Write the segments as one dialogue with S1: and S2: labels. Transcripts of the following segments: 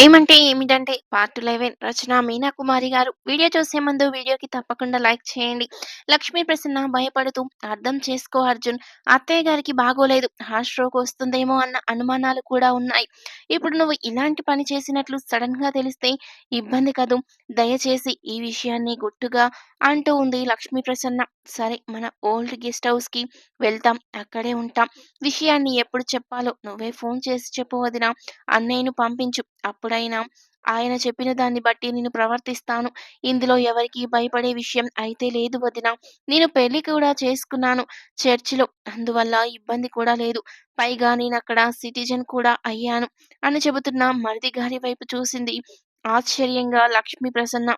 S1: ప్రేమంటే ఏమిటంటే పార్ట్ 11 రచన మీనా కుమారి గారు. వీడియో చూసే ముందు వీడియోకి తప్పకుండా లైక్ చేయండి. లక్ష్మీ ప్రసన్న భయపడుతూ అర్థం చేసుకో అర్జున్. అత్తయ్య గారికి బాగోలేదు. హార్ట్ స్ట్రోక్ వస్తుందేమో అన్న అనుమానాలు కూడా ఉన్నాయి. ఇప్పుడు నువ్వు ఇలాంటి పని చేసినట్లు సడన్గా తెలిస్తే ఇబ్బంది కదూ! దయచేసి ఈ విషయాన్ని గుట్టుగా అంటూ ఉంది లక్ష్మీ ప్రసన్న. సరే మన ఓల్డ్ గెస్ట్ హౌస్‌కి వెళ్తాం. అక్కడే ఉంటాం. విషయాన్ని ఎప్పుడు చెప్పాలో నువ్వే ఫోన్ చేసి చెప్పు వదినా. అన్నయ్యను పంపించు. అప్పుడైనా ఆయన చెప్పిన దాన్ని బట్టి నేను ప్రవర్తిస్తాను. ఇందులో ఎవరికీ భయపడే విషయం అయితే లేదు వదినా. నేను పెళ్ళి కూడా చేసుకున్నాను చర్చిలో. అందువల్ల ఇబ్బంది కూడా లేదు. పైగా నేను అక్కడ సిటిజన్ కూడా అయ్యాను అని చెబుతున్న మరిది గారి వైపు చూసింది ఆశ్చర్యంగా లక్ష్మీ ప్రసన్న.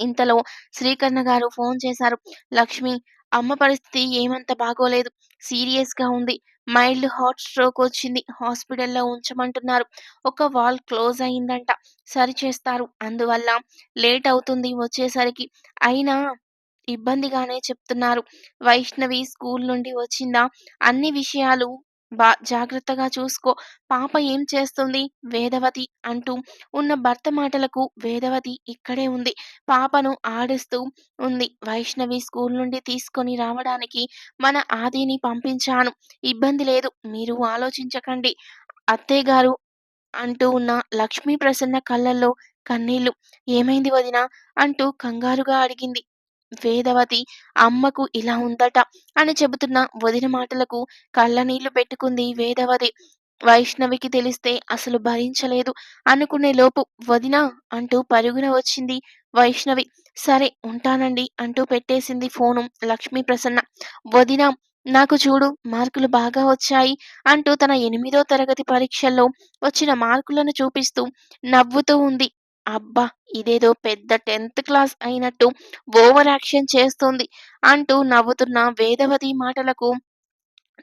S1: ఇంతలో శ్రీకర్ణ గారు ఫోన్ చేశారు. లక్ష్మి, అమ్మ పరిస్థితి ఏమంత బాగోలేదు. సీరియస్‌గా ఉంది. మైల్డ్ హార్ట్ స్ట్రోక్ వచ్చింది. హాస్పిటల్‌లో ఉంచమంటున్నారు. ఒక వాల్ క్లోజ్ అయిందంట. సరి చేస్తారు. అందువల్ల లేట్ అవుతుంది వచ్చేసరికి. అయినా ఇబ్బందిగానే చెప్తున్నారు. వైష్ణవి స్కూల్ నుండి వచ్చిందా? అన్ని విషయాలు బా జాగ్రత్తగా చూసుకో. పాప ఏం చేస్తుంది? వేదవతి అంటూ ఉన్న భర్త మాటలకు వేదవతి ఇక్కడే ఉంది. పాపను ఆడిస్తూ ఉంది. వైష్ణవి స్కూల్ నుండి తీసుకొని రావడానికి మన ఆదిని పంపించాను. ఇబ్బంది లేదు. మీరు ఆలోచించకండి. అత్తయ్యగారు అంటూ ఉన్న లక్ష్మీ ప్రసన్న కళ్ళల్లో కన్నీళ్ళు. ఏమైంది వదినా? అంటూ కంగారుగా అడిగింది. వేదవతి అమ్మకు ఇలా ఉందట అని చెబుతున్న వదిన మాటలకు కళ్ళనీళ్ళు పెట్టుకుంది వేదవతి. వైష్ణవికి తెలిస్తే అసలు భరించలేదు అనుకునే లోపు వదిన అంటూ పరుగున వచ్చింది వైష్ణవి. సరే ఉంటానండి అంటూ పెట్టేసింది ఫోను లక్ష్మీ ప్రసన్న. వదిన నాకు చూడు మార్కులు బాగా వచ్చాయి అంటూ తన ఎనిమిదో తరగతి పరీక్షల్లో వచ్చిన మార్కులను చూపిస్తూ నవ్వుతూ ఉంది. అబ్బా! ఇదేదో పెద్ద టెన్త్ క్లాస్ అయినట్టు ఓవర్ యాక్షన్ చేస్తుంది అంటూ నవ్వుతున్న వేదవతి మాటలకు.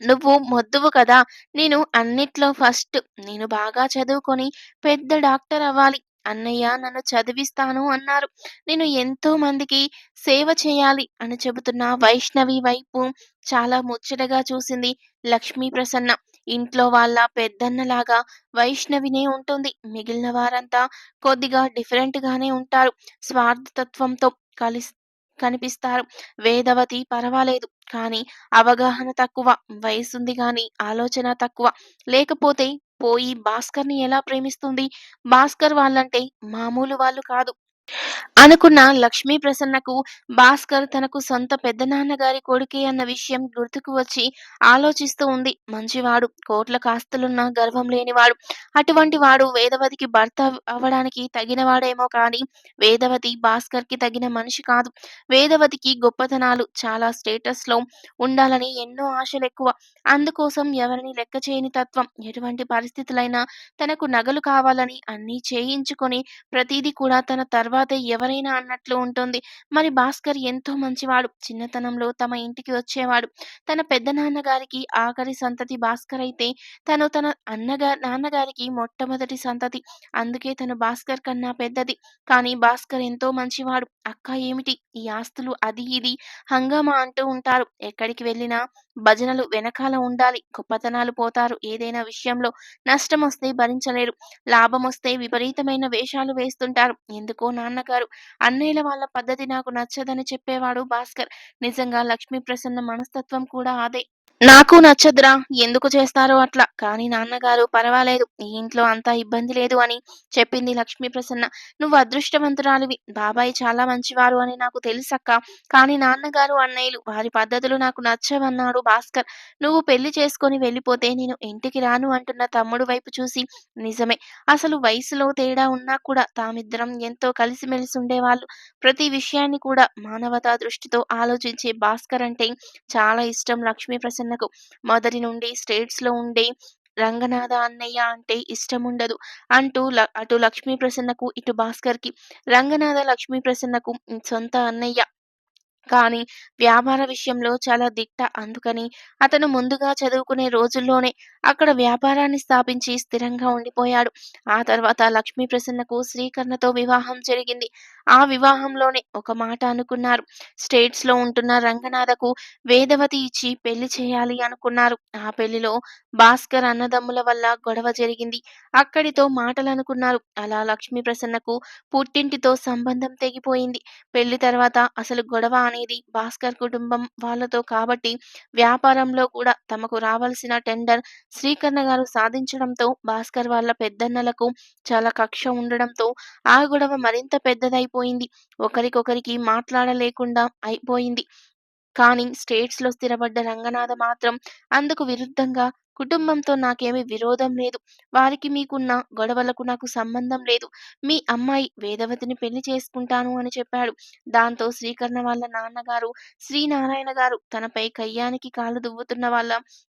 S1: నువ్వు మొద్దువు కదా! నేను అన్నిట్లో ఫస్ట్. నేను బాగా చదువుకొని పెద్ద డాక్టర్ అవ్వాలి. అన్నయ్య నన్ను చదివిస్తాను అన్నారు. నేను ఎంతో మందికి సేవ చేయాలి అని చెబుతున్న వైష్ణవి వైపు చాలా ముచ్చటగా చూసింది లక్ష్మీ ప్రసన్న. ఇంట్లో వాళ్ళ పెద్దన్నలాగా వైష్ణవినే ఉంటుంది. మిగిలిన వారంతా కొద్దిగా డిఫరెంట్ గానే ఉంటారు. స్వార్థతత్వంతో కలిసి కనిపిస్తారు. వేదవతి పర్వాలేదు. కానీ అవగాహన తక్కువ వయసుంది గాని ఆలోచన తక్కువ. లేకపోతే పోయి భాస్కర్ని ఎలా ప్రేమిస్తుంది? భాస్కర్ వాళ్ళంటే మామూలు వాళ్ళు కాదు. అనుకున్న లక్ష్మీ ప్రసన్నకు భాస్కర్ తనకు సొంత పెద్దనాన్నగారి కొడుకే అన్న విషయం గుర్తుకు వచ్చి ఆలోచిస్తూ ఉంది. మంచివాడు కోట్ల కాస్తులున్న గర్వం లేనివాడు. అటువంటి వాడు వేదవతికి భర్త అవ్వడానికి తగినవాడేమో కానీ వేదవతి భాస్కర్కి తగిన మనిషి కాదు. వేదవతికి గొప్పతనాలు చాలా స్టేటస్లో ఉండాలని ఎన్నో ఆశలు ఎక్కువ. అందుకోసం ఎవరిని లెక్క చేయని తత్వం ఎటువంటి పరిస్థితులైనా తనకు నగలు కావాలని అన్నీ చేయించుకొని ప్రతిదీ కూడా తన తర్వాత ఎవరైనా అన్నట్లు ఉంటుంది. మరి భాస్కర్ ఎంతో మంచివాడు. చిన్నతనంలో తమ ఇంటికి వచ్చేవాడు. తన పెద్ద నాన్నగారికి ఆఖరి సంతతి భాస్కర్ అయితే తను తన అన్నగా నాన్నగారికి మొట్టమొదటి సంతతి. అందుకే తను భాస్కర్ కన్నా పెద్దది. కానీ భాస్కర్ ఎంతో మంచివాడు. అక్క ఏమిటి? ఈ ఆస్తులు అది ఇది. హంగామా అంటూ ఉంటారు. ఎక్కడికి వెళ్ళినా భజనలు వెనకాల ఉండాలి. గొప్పతనాలు పోతారు. ఏదైనా విషయంలో నష్టం వస్తే భరించలేరు. లాభం వస్తే విపరీతమైన వేషాలు వేస్తుంటారు. ఎందుకో నాన్నగారు అన్నయ్యల వాళ్ళ పద్ధతి నాకు నచ్చదని చెప్పేవాడు భాస్కర్. నిజంగా లక్ష్మీ ప్రసన్న మనస్తత్వం కూడా అదే. నాకు నచ్చదురా ఎందుకు చేస్తారో అట్లా. కానీ నాన్నగారు పర్వాలేదు ఈ ఇంట్లో అంతా ఇబ్బంది లేదు అని చెప్పింది లక్ష్మీ ప్రసన్న. నువ్వు అదృష్టవంతురాలివి బాబాయ్ చాలా మంచివారు అని నాకు తెలుసక్క. కానీ నాన్నగారు అన్నయ్యలు వారి పద్ధతులు నాకు నచ్చవన్నాడు భాస్కర్. నువ్వు పెళ్ళి చేసుకొని వెళ్ళిపోతే నేను ఇంటికి రాను అంటున్న తమ్ముడు వైపు చూసి నిజమే అసలు వయసులో తేడా ఉన్నా కూడా తామిద్దరం ఎంతో కలిసిమెలిసి ఉండేవాళ్ళు ప్రతి విషయాన్ని కూడా మానవతా దృష్టితో ఆలోచించే భాస్కర్ అంటే చాలా ఇష్టం లక్ష్మీ ప్రసన్నకు మొదటి నుండి స్టేట్స్లో ఉండే రంగనాథ అన్నయ్య అంటే ఇష్టం ఉండదు అంటూ ల- అటు లక్ష్మీ ప్రసన్నకు ఇటు భాస్కర్కి రంగనాథ లక్ష్మీ ప్రసన్నకు సొంత అన్నయ్య కానీ వ్యాపార విషయంలో చాలా దిట్ట. అందుకని అతను ముందుగా చదువుకునే రోజుల్లోనే అక్కడ వ్యాపారాన్ని స్థాపించి స్థిరంగా ఉండిపోయాడు. ఆ తర్వాత లక్ష్మీ ప్రసన్నకు శ్రీకర్ణతో వివాహం జరిగింది. ఆ వివాహంలోనే ఒక మాట అనుకున్నారు. స్టేట్స్లో ఉంటున్న రంగనాథకు వేదవతి ఇచ్చి పెళ్ళి చేయాలి అనుకున్నారు. ఆ పెళ్ళిలో భాస్కర్ అన్నదమ్ముల వల్ల గొడవ జరిగింది. అక్కడితో మాటలనుకున్నారు. అలా లక్ష్మీ ప్రసన్నకు పుట్టింటితో సంబంధం తెగిపోయింది. పెళ్ళి తర్వాత అసలు గొడవ అనేది భాస్కర్ కుటుంబం వాళ్ళతో కాబట్టి వ్యాపారంలో కూడా తమకు రావాల్సిన టెండర్ శ్రీకర్ణ గారు సాధించడంతో భాస్కర్ వాళ్ళ పెద్దన్నలకు చాలా కక్ష ఉండడంతో ఆ గొడవ మరింత పెద్దదైపోయింది. ఒకరికొకరికి మాట్లాడలేకుండా అయిపోయింది. కానీ స్టేట్స్‌లో స్థిరపడ్డ రంగనాథ మాత్రం అందుకు విరుద్ధంగా కుటుంబంతో నాకేమి విరోధం లేదు. వారికి మీకున్న గొడవలకు నాకు సంబంధం లేదు. మీ అమ్మాయి వేదవతిని పెళ్ళి చేసుకుంటాను అని చెప్పాడు. దాంతో శ్రీకర్ణ వాళ్ళ నాన్నగారు శ్రీనారాయణ గారు తనపై కయ్యానికి కాలు దువ్వుతున్న వాళ్ళ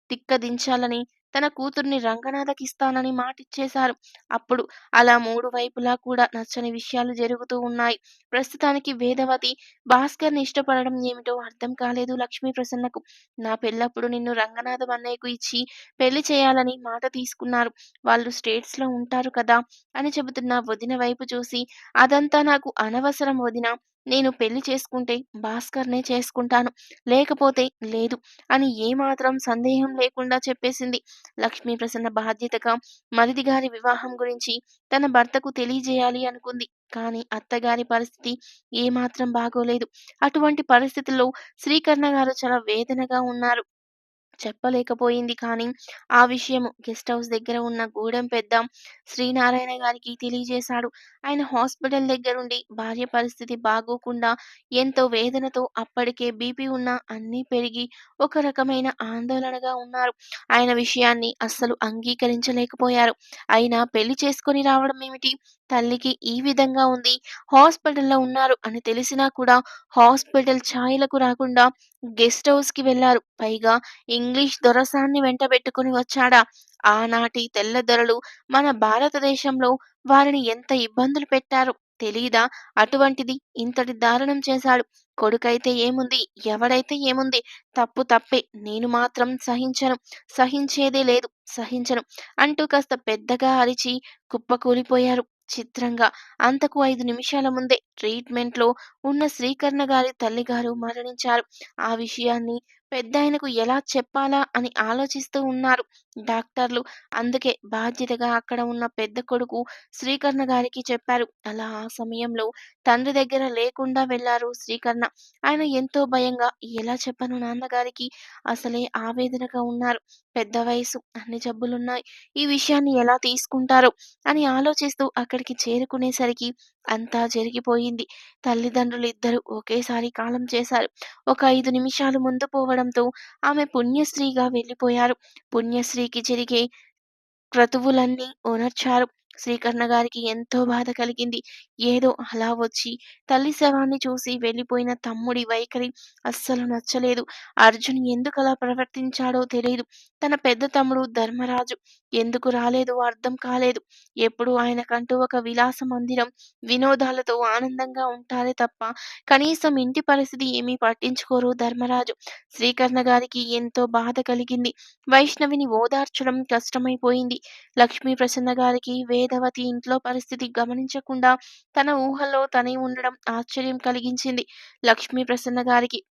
S1: తిక్క దించాలని తన కూతుర్ని రంగనాథకిస్తానని మాటిచ్చేశారు. అప్పుడు అలా మూడు వైపులా కూడా నచ్చని విషయాలు జరుగుతూ ఉన్నాయి. ప్రస్తుతానికి వేదవతి భాస్కర్‌ని ఇష్టపడడం ఏమిటో అర్థం కాలేదు లక్ష్మీ ప్రసన్నకు. నా పెళ్ళప్పుడు నిన్ను రంగనాథం అన్నయ్యకు ఇచ్చి పెళ్ళి చేయాలని మాట తీసుకున్నారు. వాళ్ళు స్టేట్స్లో ఉంటారు కదా! అని చెబుతున్న వదిన వైపు చూసి అదంతా నాకు అనవసరం వదిన నేను పెళ్ళి చేసుకుంటే భాస్కర్‌నే చేసుకుంటాను. లేకపోతే లేదు అని ఏమాత్రం సందేహం లేకుండా చెప్పేసింది. లక్ష్మీ ప్రసన్న బాధ్యతగా మరిది గారి వివాహం గురించి తన భర్తకు తెలియజేయాలి అనుకుంది. కానీ అత్తగారి పరిస్థితి ఏమాత్రం బాగోలేదు. అటువంటి పరిస్థితుల్లో శ్రీకర్ణ గారు చాలా వేదనగా ఉన్నారు. చెప్పలేకపోయింది కానీ ఆ విషయం గెస్ట్ హౌస్ దగ్గర ఉన్న గూడెం పెద్ద శ్రీనారాయణ గారికి తెలియజేశాడు. ఆయన హాస్పిటల్ దగ్గరుండి భార్య పరిస్థితి బాగోకుండా ఎంతో వేదనతో అప్పటికే బీపీ ఉన్న అన్నీ పెరిగి ఒక రకమైన ఆందోళనగా ఉన్నారు. ఆయన విషయాన్ని అస్సలు అంగీకరించలేకపోయారు. అయినా పెళ్ళి చేసుకొని రావడం ఏమిటి? తల్లికి ఈ విధంగా ఉంది. హాస్పిటల్‌లో ఉన్నారు అని తెలిసినా కూడా హాస్పిటల్ ఛాయలకు రాకుండా గెస్ట్ హౌస్‌కి వెళ్ళారు. పైగా ఇంగ్లీష్ దొరసాన్ని వెంటబెట్టుకుని వచ్చాడా? ఆనాటి తెల్లదొరలు మన భారతదేశంలో వారిని ఎంత ఇబ్బందులు పెట్టారు తెలీదా? అటువంటిది ఇంతటి దారుణం చేశాడు. కొడుకైతే ఏముంది? ఎవడైతే ఏముంది? తప్పు తప్పే. నేను మాత్రం సహించను. సహించేదే లేదు. సహించను అంటూ కాస్త పెద్దగా అరిచి కుప్పకూలిపోయారు. చిత్రంగా అంతకు ఐదు నిమిషాల ముందే ట్రీట్మెంట్‌లో ఉన్న శ్రీకర్ణ గారి తల్లిగారు మరణించారు. ఆ విషయాన్ని పెద్దాయనకు ఎలా చెప్పాలా అని ఆలోచిస్తూ ఉన్నారు డాక్టర్లు. అందుకే బాధ్యతగా అక్కడ ఉన్న పెద్ద కొడుకు శ్రీకర్ణ గారికి చెప్పారు. అలా ఆ సమయంలో తండ్రి దగ్గర లేకుండా వెళ్ళారు శ్రీకర్ణ. ఆయన ఎంతో భయంగా ఎలా చెప్పను నాన్నగారికి అసలే ఆవేదనగా ఉన్నారు. పెద్ద వయసు, అన్ని జబ్బులున్నాయి. ఈ విషయాన్ని ఎలా తీసుకుంటారో అని ఆలోచిస్తూ అక్కడికి చేరుకునేసరికి అంతా జరిగిపోయింది. తల్లిదండ్రులు ఇద్దరు ఒకేసారి కాలం చేశారు. ఒక ఐదు నిమిషాలు ముందు పోవడంతో ఆమె పుణ్యశ్రీగా వెళ్ళిపోయారు. పుణ్యశ్రీకి జరిగే క్రతువులన్నీ ఓనర్చారు. శ్రీకర్ణ గారికి ఎంతో బాధ కలిగింది. ఏదో అలా వచ్చి తల్లి శవాన్ని చూసి వెళ్ళిపోయిన తమ్ముడి వైఖరి అస్సలు నచ్చలేదు. అర్జున్ ఎందుకలా ప్రవర్తించాడో తెలియదు తన పెద్ద తమ్ముడు ధర్మరాజు ఎందుకు రాలేదు అర్థం కాలేదు. ఎప్పుడు ఆయనకంటూ ఒక విలాస మందిరం, వినోదాలతో ఆనందంగా ఉంటారే తప్ప కనీసం ఇంటి పరిస్థితి ఏమీ పట్టించుకోరు ధర్మరాజు. శ్రీకర్ణ గారికి ఎంతో బాధ కలిగింది. వైష్ణవిని ఓదార్చడం కష్టమైపోయింది. లక్ష్మీ ప్రసన్న గారికి వేదవతి ఇంట్లో పరిస్థితి గమనించకుండా తన ఊహలో తనే ఉండడం ఆశ్చర్యం కలిగించింది. లక్ష్మీ ప్రసన్న గారికి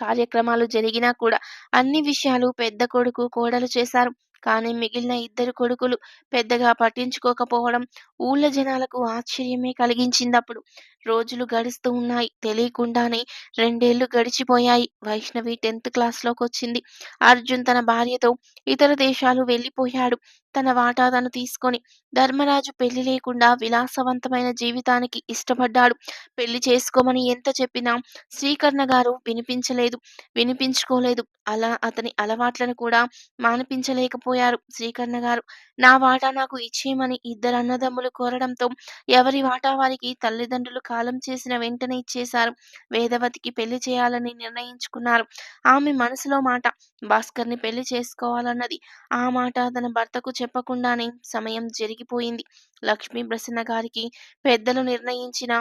S1: కార్యక్రమాలు జరిగినా కూడా అన్ని విషయాలు పెద్ద కొడుకు, కోడలు చేశారు. కానీ మిగిలిన ఇద్దరు కొడుకులు పెద్దగా పట్టించుకోకపోవడం ఊళ్ళ జనాలకు ఆశ్చర్యమే కలిగించిందప్పుడు. రోజులు గడుస్తూ ఉన్నాయి. తెలియకుండానే రెండేళ్ళు గడిచిపోయాయి. వైష్ణవి టెన్త్ క్లాస్‌లోకొచ్చింది. అర్జున్ తన భార్యతో ఇతర దేశాలు వెళ్ళిపోయాడు. తన వాటా తను తీసుకొని. ధర్మరాజు పెళ్ళి లేకుండా విలాసవంతమైన జీవితానికి ఇష్టపడ్డాడు. పెళ్ళి చేసుకోమని ఎంత చెప్పినా శ్రీకర్ణ గారు వినిపించలేదు. వినిపించుకోలేదు. అలా అతని అలవాట్లను కూడా మానిపించలేకపోయారు శ్రీకర్ణ గారు. నా వాటా నాకు ఇచ్చేయమని ఇద్దరు అన్నదమ్ములు కోరడంతో ఎవరి వాటా వారికి తల్లిదండ్రులు కాలం చేసిన వెంటనే ఇచ్చేశారు. వేదవతికి పెళ్ళి చేయాలని నిర్ణయించుకున్నారు. ఆమె మనసులో మాట భాస్కర్‌ని పెళ్ళి చేసుకోవాలన్నది. ఆ మాట తన భర్తకు చెప్పకుండానే సమయం జరిగిపోయింది. లక్ష్మీ ప్రసన్న గారికి పెద్దలు నిర్ణయించిన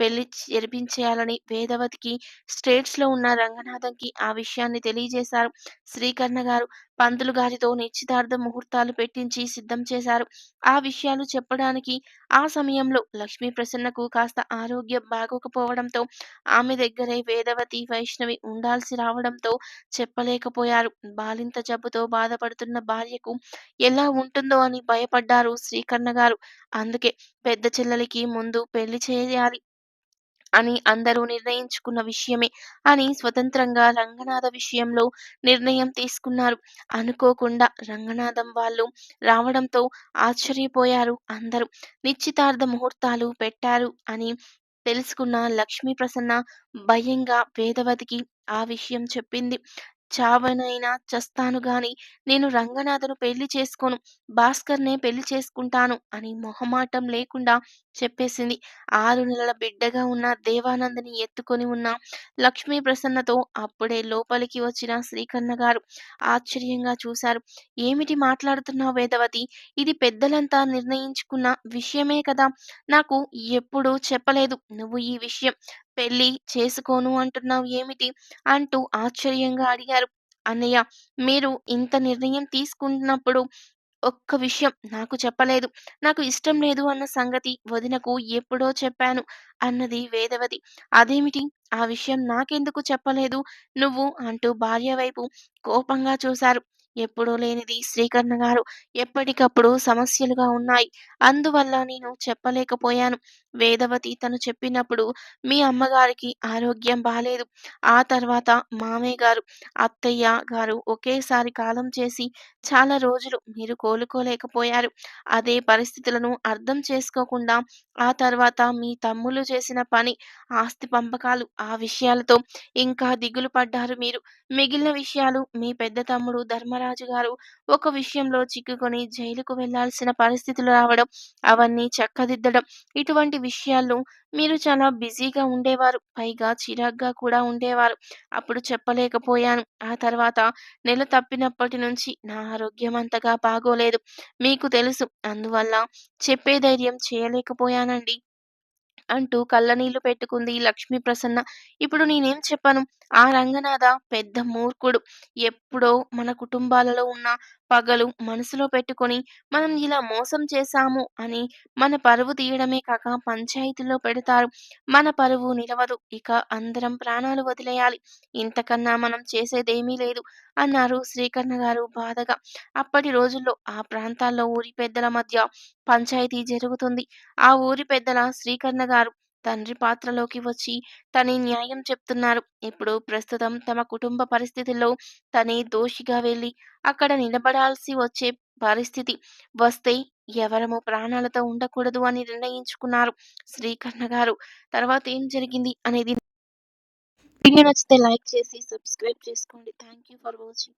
S1: పెళ్ళి జరిపించేయాలని వేదవతికి, స్టేట్స్‌లో ఉన్న రంగనాథంకి ఆ విషయాన్ని తెలియజేశారు. శ్రీకర్ణ గారు పంతులు గారితో నిశ్చితార్థ ముహూర్తాలు పెట్టించి సిద్ధం చేశారు. ఆ విషయాలు చెప్పడానికి ఆ సమయంలో లక్ష్మీ ప్రసన్నకు కాస్త ఆరోగ్యం బాగోకపోవడంతో ఆమె దగ్గరే వేదవతి, వైష్ణవి ఉండాల్సి రావడంతో చెప్పలేకపోయారు. బాలింత జబ్బుతో బాధపడుతున్న భార్యకు ఎలా ఉంటుందో అని భయపడ్డారు శ్రీకర్ణ గారు. అందుకే పెద్ద చెల్లెలికి ముందు పెళ్ళి చేయాలి అని అందరూ నిర్ణయించుకున్న విషయమే అని స్వతంత్రంగా రంగనాథ విషయంలో నిర్ణయం తీసుకున్నారు. అనుకోకుండా రంగనాథం వాళ్ళు రావడంతో ఆశ్చర్యపోయారు అందరూ. నిశ్చితార్థ ముహూర్తాలు పెట్టారు అని తెలుసుకున్న లక్ష్మీ ప్రసన్న భయంగా వేదవతికి ఆ విషయం చెప్పింది. చావనైనా చస్తాను గాని నేను రంగనాథను పెళ్ళి చేసుకోను. భాస్కర్‌నే పెళ్ళి చేసుకుంటాను అని మొహమాటం లేకుండా చెప్పేసింది. ఆరు నెలల బిడ్డగా ఉన్న దేవానందని ఎత్తుకొని ఉన్న లక్ష్మీ ప్రసన్నతో అప్పుడే లోపలికి వచ్చిన శ్రీకన్న గారు ఆశ్చర్యంగా చూశారు. ఏమిటి మాట్లాడుతున్నావు వేదవతి? ఇది పెద్దలంతా నిర్ణయించుకున్న విషయమే కదా! నాకు ఎప్పుడూ చెప్పలేదు నువ్వు ఈ విషయం. పెళ్ళి చేసుకోను అంటున్నావు ఏమిటి? అంటూ ఆశ్చర్యంగా అడిగారు. అన్నయ్య మీరు ఇంత నిర్ణయం తీసుకుంటున్నప్పుడు ఒక్క విషయం నాకు చెప్పలేదు. నాకు ఇష్టం లేదు అన్న సంగతి వదినకు ఎప్పుడో చెప్పాను అన్నది వేదవతి. అదేమిటి? ఆ విషయం నాకెందుకు చెప్పలేదు నువ్వు? అంటూ భార్య వైపు కోపంగా చూశారు. ఎప్పుడూ లేనిది శ్రీకర్ణ గారు ఎప్పటికప్పుడు సమస్యలుగా ఉన్నాయి. అందువల్ల నేను చెప్పలేకపోయాను. వేదవతి తను చెప్పినప్పుడు మీ అమ్మగారికి ఆరోగ్యం బాలేదు. ఆ తర్వాత మామయ్య గారు, అత్తయ్య గారు ఒకేసారి కాలం చేసి చాలా రోజులు మీరు కోలుకోలేకపోయారు. అదే పరిస్థితులను అర్థం చేసుకోకుండా ఆ తర్వాత మీ తమ్ముళ్ళు చేసిన పని, ఆస్తి పంపకాలు ఆ విషయాలతో ఇంకా దిగులు పడ్డారు మీరు. మిగిలిన విషయాలు మీ పెద్ద తమ్ముడు మహారాజు గారు ఒక విషయంలో చిక్కుకొని జైలుకు వెళ్ళాల్సిన పరిస్థితులు రావడం, అవన్నీ చక్కదిద్దడం ఇటువంటి విషయాల్లో మీరు చాలా బిజీగా ఉండేవారు. పైగా చిరాగ్గా కూడా ఉండేవారు. అప్పుడు చెప్పలేకపోయాను. ఆ తర్వాత నెల తప్పినప్పటి నుంచి నా ఆరోగ్యం అంతగా బాగోలేదు. మీకు తెలుసు. అందువల్ల చెప్పే ధైర్యం చేయలేకపోయానండి. అంటూ కళ్ళనీళ్ళు పెట్టుకుంది లక్ష్మీ ప్రసన్న. ఇప్పుడు నేనేం చెప్పను? ఆ రంగనాథ పెద్ద మూర్ఖుడు. ఎప్పుడో మన కుటుంబాలలో ఉన్న పగలు మనసులో పెట్టుకొని మనం ఇలా మోసం చేశాము అని మన పరువు తీయడమే కాక పంచాయతీలో పెడతారు. మన పరువు నిలవదు. ఇక అందరం ప్రాణాలు వదిలేయాలి. ఇంతకన్నా మనం చేసేదేమీ లేదు అన్నారు శ్రీకర్ణ గారు బాధగా. అప్పటి రోజుల్లో ఆ ప్రాంతాల్లో ఊరి పెద్దల మధ్య పంచాయతీ జరుగుతుంది. ఆ ఊరి పెద్దల శ్రీకర్ణ గారు తండ్రి పాత్రలోకి వచ్చి తనే న్యాయం చెప్తున్నారు. ఇప్పుడు ప్రస్తుతం తమ కుటుంబ పరిస్థితుల్లో తనే దోషిగా వెళ్ళి అక్కడ నిలబడాల్సి వచ్చే పరిస్థితి వస్తే ఎవరము ప్రాణాలతో ఉండకూడదు అని నిర్ణయించుకున్నారు శ్రీకర్ణ గారు. తర్వాత ఏం జరిగింది అనేది వీడియో నచ్చితే లైక్ చేసి సబ్స్క్రైబ్ చేసుకోండి. Thank you for watching.